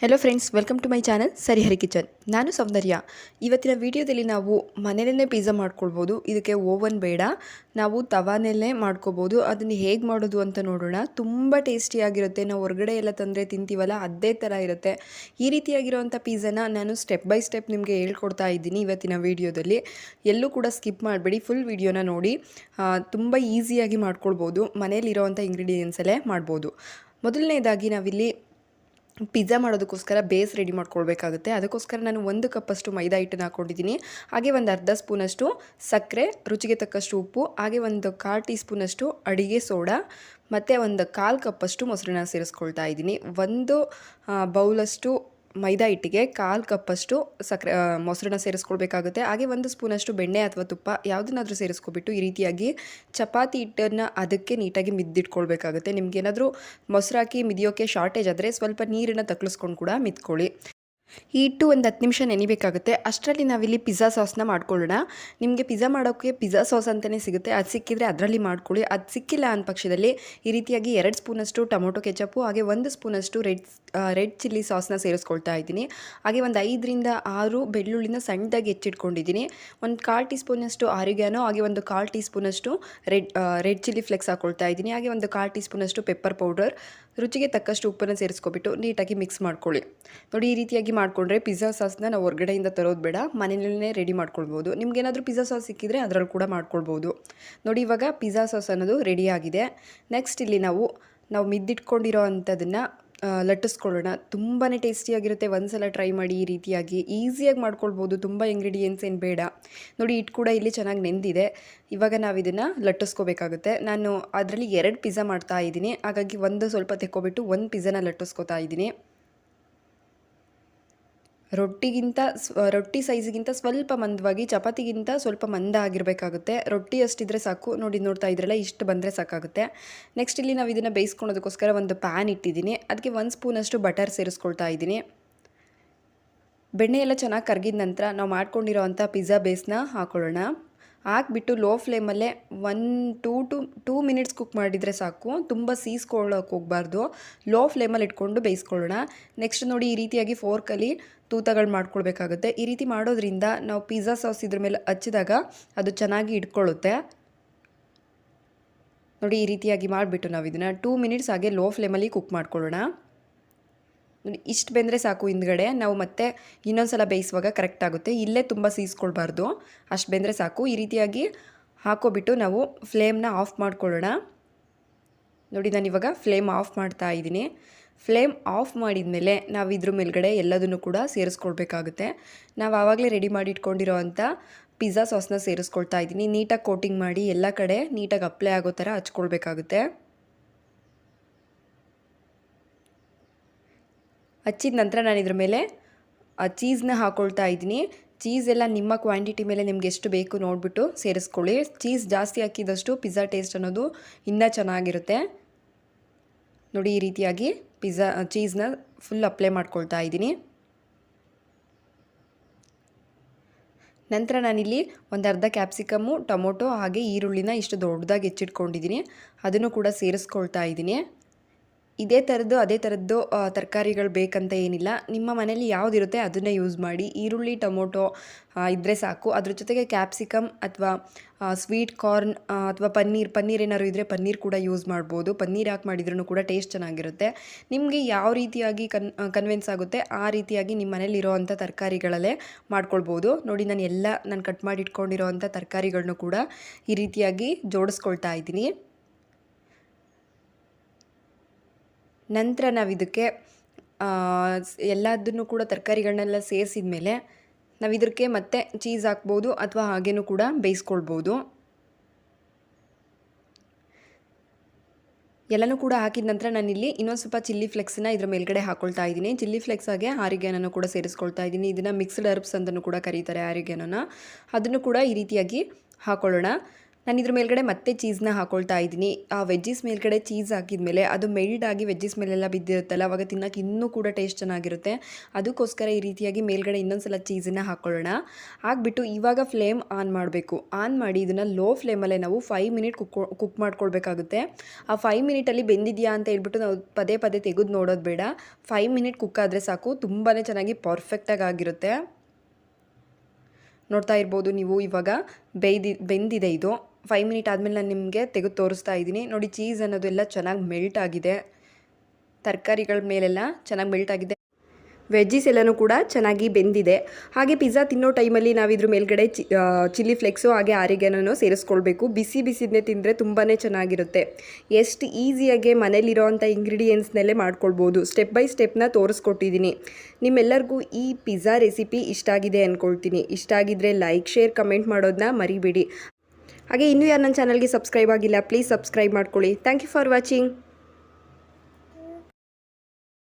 Hello friends welcome to my channel Sarihari kitchen ನಾನು ಸೌಂದರ್ಯ. ಇವತ್ತಿನ ವಿಡಿಯೋದಲ್ಲಿ ನಾವು ಮನೆಯಲ್ಲೇ ಪಿಜ್ಜಾ ಮಾಡ್ಕೊಳ್ಬೋದು. ಇದಕ್ಕೆ ಓವನ್ ಬೇಡ. ನಾವು ತವಾನಲ್ಲೇ ಮಾಡ್ಕೋಬೋದು ಅದನ್ನು ಹೇಗೆ ಮಾಡೋದು ಅಂತ ನೋಡೋಣ. ತುಂಬ ಟೇಸ್ಟಿಯಾಗಿರುತ್ತೆ ನಾವು ಹೊರಗಡೆ ಎಲ್ಲ ತಂದರೆ ತಿಂತೀವಲ್ಲ, ಅದೇ ಥರ ಇರುತ್ತೆ. ಈ ರೀತಿಯಾಗಿರೋವಂಥ ಪಿಜ್ಜಾನ ನಾನು ಸ್ಟೆಪ್ ಬೈ ಸ್ಟೆಪ್ ನಿಮಗೆ ಹೇಳ್ಕೊಡ್ತಾ ಇದ್ದೀನಿ ಇವತ್ತಿನ ವಿಡಿಯೋದಲ್ಲಿ. ಎಲ್ಲೂ ಕೂಡ ಸ್ಕಿಪ್ ಮಾಡಬೇಡಿ. ಫುಲ್ ವಿಡಿಯೋನ ನೋಡಿ. ತುಂಬ ಈಸಿಯಾಗಿ ಮಾಡ್ಕೊಳ್ಬೋದು. ಮನೇಲಿರೋವಂಥ ಇಂಗ್ರೀಡಿಯೆಂಟ್ಸಲ್ಲೇ ಮಾಡ್ಬೋದು. ಮೊದಲನೇದಾಗಿ ನಾವಿಲ್ಲಿ ಪಿಜ್ಜಾ ಮಾಡೋದಕ್ಕೋಸ್ಕರ ಬೇಸ್ ರೆಡಿ ಮಾಡ್ಕೊಳ್ಬೇಕಾಗುತ್ತೆ. ಅದಕ್ಕೋಸ್ಕರ ನಾನು ಒಂದು ಕಪ್ಪಷ್ಟು ಮೈದಾ ಹಿಟ್ಟನ್ನು ಹಾಕ್ಕೊಂಡಿದ್ದೀನಿ ಹಾಗೆ ಒಂದು ಅರ್ಧ ಸ್ಪೂನಷ್ಟು ಸಕ್ಕರೆ, ರುಚಿಗೆ ತಕ್ಕಷ್ಟು ಉಪ್ಪು, ಹಾಗೆ ಒಂದು ಕಾಲು ಟೀ ಸ್ಪೂನಷ್ಟು ಅಡಿಗೆ ಸೋಡಾ, ಮತ್ತು ಒಂದು ಕಾಲು ಕಪ್ಪಷ್ಟು ಮೊಸರನ್ನ ಸೇರಿಸ್ಕೊಳ್ತಾ ಇದ್ದೀನಿ. ಒಂದು ಬೌಲಷ್ಟು ಮೈದಾ ಹಿಟ್ಟಿಗೆ ಕಾಲು ಕಪ್ಪಷ್ಟು ಸಕ್ಕರೆ ಮೊಸರನ್ನ ಸೇರಿಸ್ಕೊಳ್ಬೇಕಾಗುತ್ತೆ. ಹಾಗೆ ಒಂದು ಸ್ಪೂನಷ್ಟು ಬೆಣ್ಣೆ ಅಥವಾ ತುಪ್ಪ ಯಾವುದನ್ನಾದರೂ ಸೇರಿಸ್ಕೊಬಿಟ್ಟು ಈ ರೀತಿಯಾಗಿ ಚಪಾತಿ ಹಿಟ್ಟನ್ನು ಅದಕ್ಕೆ ನೀಟಾಗಿ ಮಿದ್ದಿಟ್ಕೊಳ್ಬೇಕಾಗುತ್ತೆ. ನಿಮ್ಗೇನಾದರೂ ಮೊಸರು ಹಾಕಿ ಶಾರ್ಟೇಜ್ ಆದರೆ ಸ್ವಲ್ಪ ನೀರನ್ನು ತಕ್ಕಿಸ್ಕೊಂಡು ಕೂಡ ಮಿತ್ಕೊಳ್ಳಿ ಈ ಹಿಟ್ಟು ಒಂದು ಹತ್ತು ನಿಮಿಷ ನೆನಿಬೇಕಾಗುತ್ತೆ. ಅಷ್ಟರಲ್ಲಿ ನಾವಿಲ್ಲಿ ಪಿಜ್ಜಾ ಸಾಸ್ನ ಮಾಡ್ಕೊಳ್ಳೋಣ. ನಿಮಗೆ ಪಿಜ್ಜಾ ಮಾಡೋಕ್ಕೆ ಪಿಜ್ಜಾ ಸಾಸ್ ಅಂತಲೇ ಸಿಗುತ್ತೆ. ಅದು ಸಿಕ್ಕಿದರೆ ಅದರಲ್ಲಿ ಮಾಡ್ಕೊಳ್ಳಿ. ಅದು ಸಿಕ್ಕಿಲ್ಲ ಅಂದ ಪಕ್ಷದಲ್ಲಿ ಈ ರೀತಿಯಾಗಿ ಎರಡು ಸ್ಪೂನಷ್ಟು ಟೊಮೊಟೊ ಕೆಚಪ್ಪು, ಹಾಗೆ ಒಂದು ಸ್ಪೂನಷ್ಟು ರೆಡ್ ರೆಡ್ ಚಿಲ್ಲಿ ಸಾಸ್ನ ಸೇರಿಸ್ಕೊಳ್ತಾ ಇದ್ದೀನಿ. ಹಾಗೆ ಒಂದು ಐದರಿಂದ ಆರು ಬೆಳ್ಳುಳ್ಳಿನ ಸಣ್ಣದಾಗಿ ಹೆಚ್ಚಿಟ್ಕೊಂಡಿದ್ದೀನಿ. ಒಂದು ಕಾಲು ಟೀ ಸ್ಪೂನಷ್ಟು ಆರೋಗ್ಯನೋ, ಹಾಗೆ ಒಂದು ಕಾಲು ಟೀ ಸ್ಪೂನಷ್ಟು ರೆಡ್ ರೆಡ್ ಚಿಲ್ಲಿ ಫ್ಲೆಕ್ಸ್ ಹಾಕ್ಕೊಳ್ತಾ ಇದ್ದೀನಿ. ಹಾಗೆ ಒಂದು ಕಾಲು ಟೀ ಸ್ಪೂನಷ್ಟು ಪೆಪ್ಪರ್ ಪೌಡರ್, ರುಚಿಗೆ ತಕ್ಕಷ್ಟು ಉಪ್ಪನ್ನು ಸೇರಿಸ್ಕೊಬಿಟ್ಟು ನೀಟಾಗಿ ಮಿಕ್ಸ್ ಮಾಡ್ಕೊಳ್ಳಿ. ನೋಡಿ ಈ ರೀತಿಯಾಗಿ ಮಾಡಿಕೊಂಡ್ರೆ ಪಿಜ್ಜಾ ಸಾಸ್ನ ನಾವು ಹೊರಗಡೆಯಿಂದ ತರೋದು ಬೇಡ ಮನೆಯಲ್ಲೇ ರೆಡಿ ಮಾಡ್ಕೊಳ್ಬೋದು. ನಿಮ್ಗೇನಾದರೂ ಪಿಜ್ಜಾ ಸಾಸ್ ಸಿಕ್ಕಿದ್ರೆ ಅದರಲ್ಲಿ ಕೂಡ ಮಾಡ್ಕೊಳ್ಬೋದು. ನೋಡಿ, ಇವಾಗ ಪಿಜ್ಜಾ ಸಾಸ್ ಅನ್ನೋದು ರೆಡಿ ಆಗಿದೆ. ನೆಕ್ಸ್ಟ್ ಇಲ್ಲಿ ನಾವು ನಾವು ಮಿದ್ದಿಟ್ಕೊಂಡಿರೋ ಅಂಥದನ್ನು ಲಟ್ಟಿಸ್ಕೊಳ್ಳೋಣ. ತುಂಬಾ ಟೇಸ್ಟಿಯಾಗಿರುತ್ತೆ ಒಂದ್ಸಲ ಟ್ರೈ ಮಾಡಿ ಈ ರೀತಿಯಾಗಿ. ಈಸಿಯಾಗಿ ಮಾಡ್ಕೊಳ್ಬೋದು. ತುಂಬ ಇಂಗ್ರೀಡಿಯೆಂಟ್ಸ್ ಏನು ಬೇಡ. ನೋಡಿ ಇಟ್ಟು ಕೂಡ ಇಲ್ಲಿ ಚೆನ್ನಾಗಿ ನೆಂದಿದೆ. ಇವಾಗ ನಾವು ಇದನ್ನು ಲಟ್ಟಿಸ್ಕೋಬೇಕಾಗುತ್ತೆ. ನಾನು ಅದರಲ್ಲಿ ಎರಡು ಪಿಜ್ಜಾ ಮಾಡ್ತಾ ಇದ್ದೀನಿ. ಹಾಗಾಗಿ ಒಂದು ಸ್ವಲ್ಪ ತೆಕ್ಕೊಬಿಟ್ಟು ಒಂದು ಪಿಜ್ಜಾನ ಲಟ್ಟಿಸ್ಕೋತಾ ಇದ್ದೀನಿ. ರೊಟ್ಟಿಗಿಂತ ರೊಟ್ಟಿ ಸೈಜ್ಗಿಂತ ಸ್ವಲ್ಪ ಮಂದವಾಗಿ ಚಪಾತಿಗಿಂತ ಸ್ವಲ್ಪ ಮಂದ ಆಗಿರಬೇಕಾಗುತ್ತೆ. ರೊಟ್ಟಿ ಅಷ್ಟಿದ್ರೆ ಸಾಕು. ನೋಡಿ, ನೋಡ್ತಾ ಇದ್ರಲ್ಲ, ಇಷ್ಟು ಬಂದರೆ ಸಾಕಾಗುತ್ತೆ. ನೆಕ್ಸ್ಟ್ ಇಲ್ಲಿ ನಾವು ಇದನ್ನು ಬೇಯಿಸ್ಕೊಳೋದಕ್ಕೋಸ್ಕರ ಒಂದು ಪ್ಯಾನ್ ಇಟ್ಟಿದ್ದೀನಿ. ಅದಕ್ಕೆ ಒಂದು ಸ್ಪೂನಷ್ಟು ಬಟರ್ ಸೇರಿಸ್ಕೊಳ್ತಾ ಇದ್ದೀನಿ. ಬೆಣ್ಣೆ ಎಲ್ಲ ಚೆನ್ನಾಗಿ ಕರಗಿದ ನಂತರ ನಾವು ಮಾಡ್ಕೊಂಡಿರೋ ಅಂಥ ಪಿಜ್ಜಾ ಬೇಸ್ನ ಹಾಕೊಳ್ಳೋಣ. ಹಾಕ್ಬಿಟ್ಟು ಲೋ ಫ್ಲೇಮಲ್ಲೇ one two to two minutes cook ಮಾಡಿದರೆ ಸಾಕು. ತುಂಬ ಸೀಸ್ಕೊಳ್ಳೋಕೆ ಹೋಗ್ಬಾರ್ದು. ಲೋ ಫ್ಲೇಮಲ್ಲಿ ಇಟ್ಕೊಂಡು ಬೇಯಿಸ್ಕೊಳ್ಳೋಣ. ನೆಕ್ಸ್ಟ್ ನೋಡಿ ಈ ರೀತಿಯಾಗಿ ಫೋರ್ಕಲ್ಲಿ ತೂತಗಳು ಮಾಡ್ಕೊಳ್ಬೇಕಾಗುತ್ತೆ. ಈ ರೀತಿ ಮಾಡೋದ್ರಿಂದ ನಾವು ಪಿಜ್ಜಾ ಸಾಸ್ ಇದ್ರ ಮೇಲೆ ಹಚ್ಚಿದಾಗ ಅದು ಚೆನ್ನಾಗಿ ಇಟ್ಕೊಳ್ಳುತ್ತೆ. ನೋಡಿ ಈ ರೀತಿಯಾಗಿ ಮಾಡಿಬಿಟ್ಟು ನಾವು ಇದನ್ನು ಟೂ ಮಿನಿಟ್ಸ್ ಹಾಗೆ ಲೋ ಫ್ಲೇಮಲ್ಲಿ ಕುಕ್ ಮಾಡ್ಕೊಳ್ಳೋಣ. ಇಷ್ಟು ಬೆಂದರೆ ಸಾಕು ಹಿಂದ್ಗಡೆ. ನಾವು ಮತ್ತೆ ಇನ್ನೊಂದು ಸಲ ಬೇಯಿಸುವಾಗ ಕರೆಕ್ಟ್ ಆಗುತ್ತೆ. ಇಲ್ಲೇ ತುಂಬ ಸೀಸ್ಕೊಳ್ಬಾರ್ದು. ಅಷ್ಟು ಬೆಂದರೆ ಸಾಕು. ಈ ರೀತಿಯಾಗಿ ಹಾಕೋಬಿಟ್ಟು ನಾವು ಫ್ಲೇಮ್ನ ಆಫ್ ಮಾಡ್ಕೊಳ್ಳೋಣ. ನೋಡಿ, ನಾನು ಇವಾಗ ಫ್ಲೇಮ್ ಆಫ್ ಮಾಡ್ತಾ ಇದ್ದೀನಿ. ಫ್ಲೇಮ್ ಆಫ್ ಮಾಡಿದ ಮೇಲೆ ನಾವು ಇದ್ರ ಮೇಲ್ಗಡೆ ಎಲ್ಲದನ್ನು ಕೂಡ ಸೇರಿಸ್ಕೊಳ್ಬೇಕಾಗುತ್ತೆ. ನಾವು ಆವಾಗಲೇ ರೆಡಿ ಮಾಡಿ ಇಟ್ಕೊಂಡಿರೋ ಪಿಜ್ಜಾ ಸಾಸ್ನ ಸೇರಿಸ್ಕೊಳ್ತಾ ಇದ್ದೀನಿ. ನೀಟಾಗಿ ಕೋಟಿಂಗ್ ಮಾಡಿ ಎಲ್ಲ ಕಡೆ ನೀಟಾಗಿ ಅಪ್ಲೈ ಆಗೋ ಥರ ಹಚ್ಕೊಳ್ಬೇಕಾಗುತ್ತೆ. ಹಚ್ಚಿದ ನಂತರ ನಾನು ಇದ್ರ ಮೇಲೆ ಚೀಸ್ನ ಹಾಕ್ಕೊಳ್ತಾ ಇದ್ದೀನಿ. ಚೀಸ್ ಎಲ್ಲ ನಿಮ್ಮ ಕ್ವಾಂಟಿಟಿ ಮೇಲೆ ನಿಮ್ಗೆ ಎಷ್ಟು ಬೇಕು ನೋಡಿಬಿಟ್ಟು ಸೇರಿಸ್ಕೊಳ್ಳಿ. ಚೀಸ್ ಜಾಸ್ತಿ ಹಾಕಿದಷ್ಟು ಪಿಜ್ಜಾ ಟೇಸ್ಟ್ ಅನ್ನೋದು ಇನ್ನೂ ಚೆನ್ನಾಗಿರುತ್ತೆ. ನೋಡಿ, ಈ ರೀತಿಯಾಗಿ ಪಿಜ್ಜಾ ಚೀಸ್ನ ಫುಲ್ ಅಪ್ಲೈ ಮಾಡ್ಕೊಳ್ತಾ ಇದ್ದೀನಿ. ನಂತರ ನಾನಿಲ್ಲಿ ಒಂದು ಅರ್ಧ ಕ್ಯಾಪ್ಸಿಕಮ್ಮು ಟೊಮೊಟೊ ಹಾಗೆ ಈರುಳ್ಳಿನ ಇಷ್ಟು ದೊಡ್ಡದಾಗಿ ಹೆಚ್ಚಿಟ್ಕೊಂಡಿದ್ದೀನಿ. ಅದನ್ನು ಕೂಡ ಸೇರಿಸ್ಕೊಳ್ತಾ ಇದ್ದೀನಿ. ಇದೇ ಥರದ್ದು, ಅದೇ ಥರದ್ದು ತರಕಾರಿಗಳು ಬೇಕಂತ ಏನಿಲ್ಲ. ನಿಮ್ಮ ಮನೇಲಿ ಯಾವುದಿರುತ್ತೆ ಅದನ್ನೇ ಯೂಸ್ ಮಾಡಿ. ಈರುಳ್ಳಿ, ಟೊಮೊಟೊ ಇದ್ದರೆ ಸಾಕು. ಅದ್ರ ಜೊತೆಗೆ ಕ್ಯಾಪ್ಸಿಕಮ್ ಅಥವಾ ಸ್ವೀಟ್ ಕಾರ್ನ್ ಅಥವಾ ಪನ್ನೀರ್ ಪನ್ನೀರ್ ಏನಾದ್ರು ಇದ್ದರೆ ಪನ್ನೀರ್ ಕೂಡ ಯೂಸ್ ಮಾಡ್ಬೋದು. ಪನ್ನೀರ್ ಹಾಕಿ ಮಾಡಿದ್ರೂ ಕೂಡ ಟೇಸ್ಟ್ ಚೆನ್ನಾಗಿರುತ್ತೆ. ನಿಮಗೆ ಯಾವ ರೀತಿಯಾಗಿ ಕನ್ ಕನ್ವಿನ್ಸ್ ಆಗುತ್ತೆ, ಆ ರೀತಿಯಾಗಿ ನಿಮ್ಮ ಮನೇಲಿರೋ ಅಂಥ ತರಕಾರಿಗಳಲ್ಲೇ ಮಾಡ್ಕೊಳ್ಬೋದು. ನೋಡಿ, ನಾನು ಎಲ್ಲ, ನಾನು ಕಟ್ ಮಾಡಿ ಇಟ್ಕೊಂಡಿರೋ ಅಂಥ ತರಕಾರಿಗಳನ್ನೂ ಕೂಡ ಈ ರೀತಿಯಾಗಿ ಜೋಡಿಸ್ಕೊಳ್ತಾ ಇದ್ದೀನಿ. ನಂತರ ನಾವು ಇದಕ್ಕೆ ಎಲ್ಲದನ್ನು ಕೂಡ ತರಕಾರಿಗಳನ್ನೆಲ್ಲ ಸೇರಿಸಿದ ಮೇಲೆ ನಾವು ಇದಕ್ಕೆ ಮತ್ತೆ ಚೀಸ್ ಹಾಕ್ಬೋದು ಅಥವಾ ಹಾಗೇನೂ ಕೂಡ ಬೇಯಿಸ್ಕೊಳ್ಬೋದು. ಎಲ್ಲನೂ ಕೂಡ ಹಾಕಿದ ನಂತರ ನಾನಿಲ್ಲಿ ಇನ್ನೊಂದು ಸ್ವಲ್ಪ ಚಿಲ್ಲಿ ಫ್ಲೆಕ್ಸನ್ನ ಇದ್ರ ಮೇಲ್ಗಡೆ ಹಾಕ್ಕೊಳ್ತಾ ಇದ್ದೀನಿ. ಚಿಲ್ಲಿ ಫ್ಲೆಕ್ಸ್ ಹಾಗೆ ಆರಿಗ್ಯಾನನ್ನು ಕೂಡ ಸೇರಿಸ್ಕೊಳ್ತಾ ಇದ್ದೀನಿ. ಇದನ್ನು ಮಿಕ್ಸ್ಡ್ ಹರ್ಬ್ಸ್ ಅಂತಲೂ ಕೂಡ ಕರೀತಾರೆ ಆರಿಗೆನನ್ನು ಅದನ್ನು ಕೂಡ ಈ ರೀತಿಯಾಗಿ ಹಾಕ್ಕೊಳ್ಳೋಣ ನಾನು ಇದ್ರ ಮೇಲ್ಗಡೆ ಮತ್ತೆ ಚೀಸ್ನ ಹಾಕೊಳ್ತಾ ಇದ್ದೀನಿ. ಆ ವೆಜ್ಜಿಸ್ ಮೇಲ್ಗಡೆ ಚೀಸ್ ಹಾಕಿದ್ಮೇಲೆ ಅದು ಮೆಲ್ಡ್ ಆಗಿ ವೆಜ್ಜಿಸ್ ಮೇಲೆಲ್ಲ ಬಿದ್ದಿರುತ್ತಲ್ಲ, ಅವಾಗ ತಿನ್ನೋಕೆ ಇನ್ನೂ ಕೂಡ ಟೇಸ್ಟ್ ಚೆನ್ನಾಗಿರುತ್ತೆ. ಅದಕ್ಕೋಸ್ಕರ ಈ ರೀತಿಯಾಗಿ ಮೇಲ್ಗಡೆ ಇನ್ನೊಂದ್ಸಲ ಚೀಸನ್ನು ಹಾಕೊಳ್ಳೋಣ. ಹಾಕ್ಬಿಟ್ಟು ಇವಾಗ ಫ್ಲೇಮ್ ಆನ್ ಮಾಡಬೇಕು. ಆನ್ ಮಾಡಿ ಇದನ್ನು ಲೋ ಫ್ಲೇಮಲ್ಲೇ ನಾವು ಫೈವ್ ಮಿನಿಟ್ ಕುಕ್ ಕುಕ್ ಮಾಡ್ಕೊಳ್ಬೇಕಾಗುತ್ತೆ. ಆ ಫೈವ್ ಮಿನಿಟಲ್ಲಿ ಬೆಂದಿದೆಯಾ ಅಂತ ಹೇಳ್ಬಿಟ್ಟು ನಾವು ಪದೇ ಪದೇ ತೆಗೆದು ನೋಡೋದು ಬೇಡ. ಫೈವ್ ಮಿನಿಟ್ ಕುಕ್ ಆದರೆ ಸಾಕು ತುಂಬಾ ಚೆನ್ನಾಗಿ ಪರ್ಫೆಕ್ಟಾಗಿ ಆಗಿರುತ್ತೆ. ನೋಡ್ತಾ ಇರ್ಬೋದು ನೀವು ಇವಾಗ ಬೇಯ್ದಿ, ಬೆಂದಿದೆ ಇದು. ಫೈವ್ ಮಿನಿಟ್ ಆದಮೇಲೆ ನಾನು ನಿಮಗೆ ತೆಗೆದು ತೋರಿಸ್ತಾ ಇದ್ದೀನಿ. ನೋಡಿ ಚೀಸ್ ಅನ್ನೋದು ಎಲ್ಲ ಚೆನ್ನಾಗಿ ಮೆಲ್ಟ್ ಆಗಿದೆ. ತರಕಾರಿಗಳ ಮೇಲೆಲ್ಲ ಚೆನ್ನಾಗಿ ಮೆಲ್ಟ್ ಆಗಿದೆ. ವೆಜ್ಜೀಸ್ ಎಲ್ಲನೂ ಕೂಡ ಚೆನ್ನಾಗಿ ಬೆಂದಿದೆ. ಹಾಗೆ ಪಿಜ್ಜಾ ತಿನ್ನೋ ಟೈಮಲ್ಲಿ ನಾವು ಇದ್ರ ಮೇಲ್ಗಡೆ ಚಿ ಚಿಲ್ಲಿ ಫ್ಲೆಕ್ಸು ಹಾಗೆ ಆರಿಗೆನೂ ಸೇರಿಸ್ಕೊಳ್ಬೇಕು. ಬಿಸಿ ಬಿಸಿದನ್ನೇ ತಿಂದರೆ ತುಂಬಾ ಚೆನ್ನಾಗಿರುತ್ತೆ. ಎಷ್ಟು ಈಸಿಯಾಗಿ ಮನೇಲಿರೋವಂಥ ಇಂಗ್ರೀಡಿಯೆಂಟ್ಸ್ನಲ್ಲೇ ಮಾಡ್ಕೊಳ್ಬೋದು. ಸ್ಟೆಪ್ ಬೈ ಸ್ಟೆಪ್ನ ತೋರಿಸ್ಕೊಟ್ಟಿದ್ದೀನಿ ನಿಮ್ಮೆಲ್ಲರಿಗೂ ಈ ಪಿಜ್ಜಾ ರೆಸಿಪಿ ಇಷ್ಟ ಆಗಿದೆ ಅಂದ್ಕೊಳ್ತೀನಿ ಇಷ್ಟ ಆಗಿದ್ದರೆ ಲೈಕ್ ಶೇರ್ ಕಮೆಂಟ್ ಮಾಡೋದನ್ನ ಮರಿಬೇಡಿ. ಹಾಗೆ ಇನ್ನೂ ಯಾರು ನನ್ನ ಚಾನಲ್ಗೆ ಸಬ್ಸ್ಕ್ರೈಬ್ ಆಗಿಲ್ಲ ಪ್ಲೀಸ್ ಸಬ್ಸ್ಕ್ರೈಬ್ ಮಾಡ್ಕೊಳ್ಳಿ. Thank you for watching